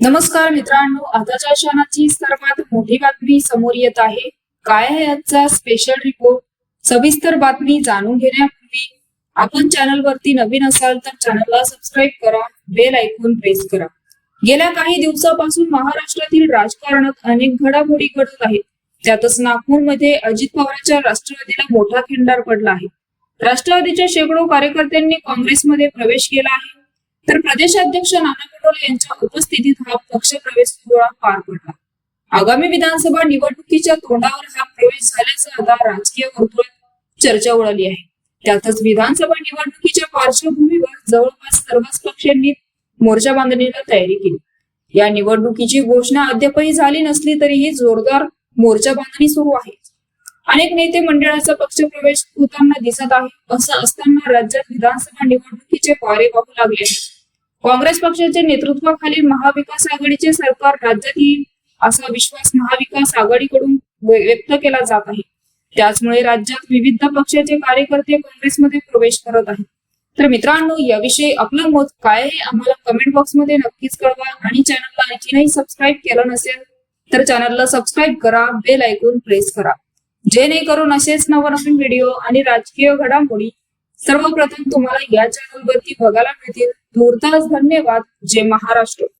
नमस्कार मित्रांनो आताच्या क्षणाची सर्वात मोठी बातमी समोर येत आहे. काय आहे आजचा स्पेशल रिपोर्ट सविस्तर बातमी जाणून घेण्यापूर्वी आपण चॅनलवरती नवीन असाल तर चॅनलला सबस्क्राईब करा बेल ऐकून प्रेस करा. गेल्या काही दिवसापासून महाराष्ट्रातील राजकारणात अनेक घडामोडी घडत आहेत. त्यातच नागपूरमध्ये अजित पवारांच्या राष्ट्रवादीला मोठा खिंडार पडला आहे. राष्ट्रवादीच्या शेकडो कार्यकर्त्यांनी काँग्रेसमध्ये प्रवेश केला आहे. तर प्रदेशाध्यक्ष नाना पटोले यांच्या उपस्थितीत हा पक्ष प्रवेश सोहळा पार पडला. आगामी विधानसभा निवडणुकीच्या तोंडावर हा प्रवेश झाल्याचं आता राजकीय वर्तुळात चर्चा उडाली आहे. त्यातच विधानसभा निवडणुकीच्या पार्श्वभूमीवर जवळपास सर्वच पक्षांनी मोर्चा बांधणीला तयारी केली. या निवडणुकीची घोषणा अद्यापही झाली नसली तरीही जोरदार मोर्चा बांधणी सुरू आहे. अनेक नेते मंडळाचा पक्ष प्रवेश होताना दिसत आहे असं असताना राज्यात विधानसभा निवडणुकीचे वारे वाहू लागले आहेत. काँग्रेस पक्षाच्या नेतृत्वाखालील महाविकास आघाडीचे सरकार राज्यात येईल असा विश्वास महाविकास आघाडीकडून व्यक्त केला जात आहे. त्याचमुळे राज्यात विविध पक्षाचे कार्यकर्ते काँग्रेसमध्ये प्रवेश करत आहेत. तर मित्रांनो याविषयी आपलं मत काय आहे आम्हाला कमेंट बॉक्समध्ये नक्कीच कळवा आणि चॅनलला आणखीनही सबस्क्राईब केलं नसेल तर चॅनलला सबस्क्राईब करा बेल ऐकून प्रेस करा. जेणेकरून असेच नवनवीन व्हिडिओ आणि राजकीय घडामोडी सर्वप्रथम तुम्हाला या चॅनलवरती बघायला मिळतील. धन्यवाद. जय महाराष्ट्र.